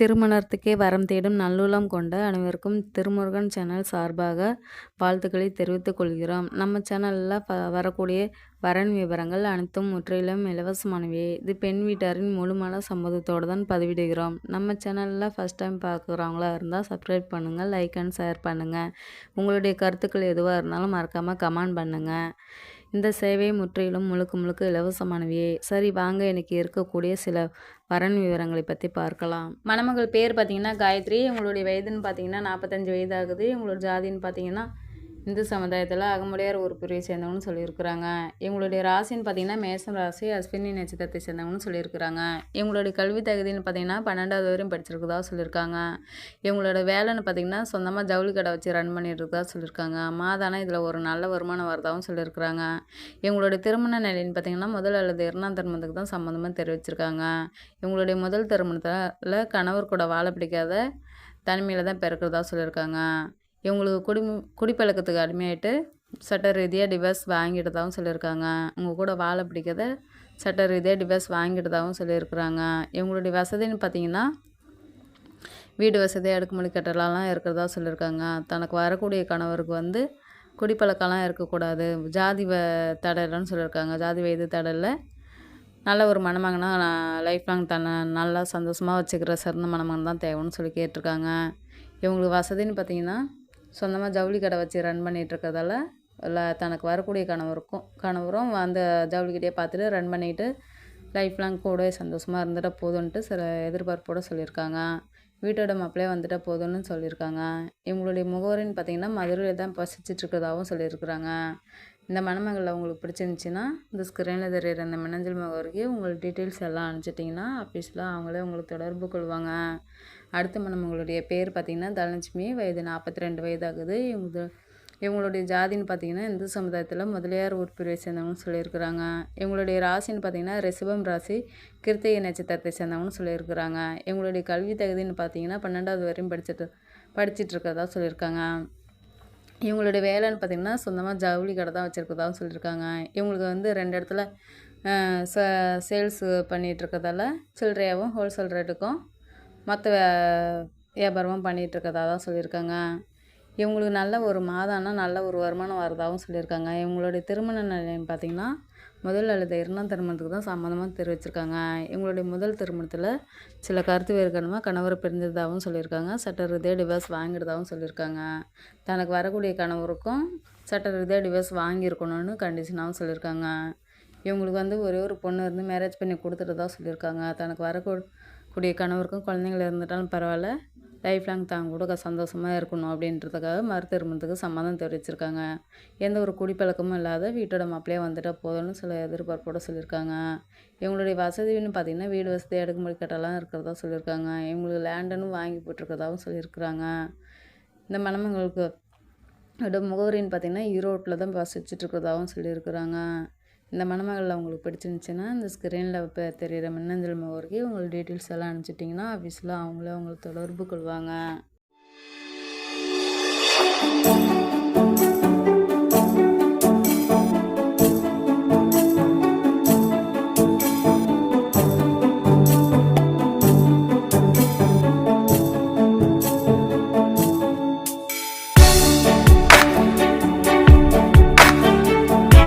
திருமணத்துக்கே வரம் தேடும் நல்லுளம் கொண்ட அனைவருக்கும் திருமுருகன் சேனல் சார்பாக வாழ்த்துக்களை தெரிவித்துக் கொள்கிறோம். நம்ம சேனலில் ப வரக்கூடிய வரன் விவரங்கள் அனைத்தும் முற்றிலும் இலவசமானவை. இது பெண் வீட்டாரின் முழுமான சம்மதத்தோடு தான் பதிவிடுகிறோம். நம்ம சேனலில் ஃபஸ்ட் டைம் பார்க்குறவங்களா இருந்தால் சப்ஸ்கிரைப் பண்ணுங்கள் லைக் அண்ட் ஷேர் பண்ணுங்கள் உங்களுடைய கருத்துக்கள் எதுவாக இருந்தாலும் மறக்காமல் கமெண்ட் பண்ணுங்கள் இந்த சேவை முற்றிலும் முழுக்க முழுக்க இலவசமானவையே. சரி வாங்க எனக்கு இருக்கக்கூடிய சில வரன் விவரங்களை பற்றி பார்க்கலாம். மணமகள் பேர் பார்த்தீங்கன்னா காயத்ரி. உங்களுடைய வயதுன்னு பார்த்தீங்கன்னா நாற்பத்தஞ்சு வயது ஆகுது உங்களோட ஜாதின்னு பார்த்தீங்கன்னா இந்து சமுதாயத்தில் அகமுடையார் ஒரு பிரிவை சேர்ந்தவங்கன்னு சொல்லியிருக்கிறாங்க. இவங்களுடைய ராசின்னு பார்த்தீங்கன்னா மேசம் ராசி அஸ்வினி நட்சத்திரத்தை சேர்ந்தவங்கன்னு சொல்லியிருக்கிறாங்க. இவங்களுடைய கல்வி தகுதின்னு பார்த்தீங்கன்னா பன்னெண்டாவது வரையும் படிச்சிருக்கதா சொல்லியிருக்காங்க. இவங்களோட வேலைன்னு பார்த்தீங்கன்னா சொந்தமாக ஜவுளி கடை வச்சு ரன் பண்ணிட்டு இருக்கதா சொல்லியிருக்காங்க மாதானா இதில் ஒரு நல்ல வருமானம் வரதாகவும் சொல்லியிருக்கிறாங்க. இவங்களுடைய திருமண நிலைன்னு பார்த்தீங்கன்னா முதல் அல்லது இரண்டாம் திருமணத்துக்கு தான் சம்மந்தமாக தெரிவிச்சிருக்காங்க. இவங்களுடைய முதல் திருமணத்தில் கணவர் கூட வாழ பிடிக்காத தனிமையில் தான் பிறக்கிறதா சொல்லியிருக்காங்க. இவங்களுக்கு குடி குடிப்பழக்கத்துக்கு அடிமையாயிட்டு சட்ட ரீதியாக டிவர்ஸ் வாங்கிட்டதாகவும் சொல்லியிருக்காங்க. அவங்க கூட வாழை பிடிக்காத சட்ட ரீதியாக டிவர்ஸ் வாங்கிட்டதாகவும் சொல்லியிருக்கிறாங்க. இவங்களுடைய வசதின்னு பார்த்தீங்கன்னா வீடு வசதி அடுக்குமொழி கட்டலாம் இருக்கிறதா சொல்லியிருக்காங்க. தனக்கு வரக்கூடிய கணவருக்கு வந்து குடிப்பழக்கம்லாம் இருக்கக்கூடாது. ஜாதி வ தடையில்னு சொல்லியிருக்காங்க. ஜாதி வயது தடலில் நல்ல ஒரு மணமகனா லைஃப் லாங் தன்னை நல்லா சந்தோஷமாக வச்சுக்கிற சிறந்த மணமகன் தான் தேவைன்னு சொல்லி கேட்டிருக்காங்க. இவங்களுக்கு வசதின்னு பார்த்தீங்கன்னா சொந்தமாக ஜவுளி கடை வச்சு ரன் பண்ணிகிட்ருக்கறதால இல்லை தனக்கு வரக்கூடிய கணவருக்கும் கணவரும் அந்த ஜவுளி கடையை பார்த்துட்டு ரன் பண்ணிக்கிட்டு லைஃப் லாங் கூட சந்தோஷமாக இருந்துட்டால் போதும்ன்ட்டு சில எதிர்பார்ப்போடு சொல்லியிருக்காங்க. வீட்டோட மாப்பிள்ளையே வந்துட்டால் போதும்னு சொல்லியிருக்காங்க. இவங்களுடைய முகவரின்னு பார்த்தீங்கன்னா மதுரையில் தான் பசிச்சிட்ருக்கதாகவும் சொல்லியிருக்கிறாங்க. இந்த மணமகளில் உங்களுக்கு பிடிச்சிருந்துச்சின்னா இந்த ஸ்க்ரீனில் தெரியிற இந்த மின்னஞ்சல் முகவரிக்கு உங்களுக்கு டீட்டெயில்ஸ் எல்லாம் அனுப்பிச்சிட்டிங்கன்னா ஆஃபீஸில் அவங்களே உங்களுக்கு தொடர்பு கொள்வாங்க. அடுத்த மணமகளுடைய பேர் பார்த்திங்கன்னா தனலட்சுமி. வயது நாற்பத்தி ரெண்டு வயதாகுது. இவங்க இவங்களுடைய ஜாதின்னு பார்த்தீங்கன்னா இந்து சமுதாயத்தில் முதலியார் உட்பிரிவை சேர்ந்தவங்கன்னு சொல்லியிருக்கிறாங்க. இவங்களுடைய ராசின்னு பார்த்தீங்கன்னா ரிஷபம் ராசி கிருத்திகை நட்சத்திரத்தை சேர்ந்தவங்கன்னு சொல்லியிருக்கிறாங்க. இவங்களுடைய கல்வி தகுதின்னு பார்த்தீங்கன்னா பன்னெண்டாவது வரையும் படிச்சுட்டு படிச்சுட்டு இருக்கிறதா சொல்லியிருக்காங்க. இவங்களுடைய வேலைன்னு பார்த்திங்கன்னா சொந்தமாக ஜவுளி கடை தான் வச்சுருக்கதாகவும் சொல்லியிருக்காங்க. இவங்களுக்கு வந்து ரெண்டு இடத்துல ச சேல்ஸு பண்ணிகிட்ருக்கதால சில்லறையாகவும் ஹோல்சேல் ரேட்டுக்கும் மற்ற வியாபாரமும் பண்ணிகிட்ருக்கதா தான் சொல்லியிருக்காங்க. இவங்களுக்கு நல்ல ஒரு மாதம்னா நல்ல ஒரு வருமானம் வரதாகவும் சொல்லியிருக்காங்க. இவங்களுடைய திருமண நிலைன்னு பார்த்திங்கன்னா முதல் அல்லது இரண்டாம் திருமணத்துக்கு தான் சம்மந்தமாக தெரிவிச்சிருக்காங்க. இவங்களுடைய முதல் திருமணத்தில் சில கருத்து வேறுகணமாக கணவர் பிரிஞ்சதாகவும் சொல்லியிருக்காங்க. சட்ட ரீதியாக டிவோர்ஸ் வாங்கிடுதாகவும் சொல்லியிருக்காங்க. தனக்கு வரக்கூடிய கணவருக்கும் சட்ட ரீதியாக டிவோர்ஸ் வாங்கியிருக்கணும்னு கண்டிஷனாகவும் சொல்லியிருக்காங்க. இவங்களுக்கு வந்து ஒரே ஒரு பொண்ணு இருந்து மேரேஜ் பண்ணி கொடுத்துட்டதா சொல்லியிருக்காங்க. தனக்கு வரக்கூடிய கணவருக்கும் குழந்தைங்கள இருந்துட்டாலும் பரவாயில்ல. லைஃப் லாங் தாங்க கூட சந்தோஷமாக இருக்கணும் அப்படின்றதுக்காக மறு திருமணத்துக்கு சம்மதம் தெரிவிச்சிருக்காங்க. எந்த ஒரு குடிப்பழக்கமும் இல்லாத வீட்டோட மாப்பிள்ளையே வந்துட்டால் போதும்னு சில எதிர்பார்ப்போடு சொல்லியிருக்காங்க. இவங்களுடைய வசதின்னு பார்த்திங்கன்னா வீடு வசதி அடுக்குமுறை கட்டெல்லாம் இருக்கிறதா சொல்லியிருக்காங்க. இவங்களுக்கு லேண்டுன்னு வாங்கி போட்டிருக்கிறதாகவும் சொல்லியிருக்கிறாங்க. இந்த மணமங்களுக்கு முகவரின்னு பார்த்திங்கன்னா ஈரோட்டில் தான் வசிச்சுட்டு இருக்கிறதாகவும் சொல்லியிருக்கிறாங்க. இந்த மணமகளில் உங்களுக்கு பிடிச்சிருந்துச்சின்னா இந்த ஸ்க்ரீனில் இப்போ தெரிகிற மின்னஞ்சல் முகவருக்கு உங்களுக்கு டீட்டெயில்ஸ் எல்லாம் அனுப்பிச்சிட்டிங்கன்னா ஆஃபீஸில் அவங்களே உங்களை தொடர்பு கொள்வாங்க.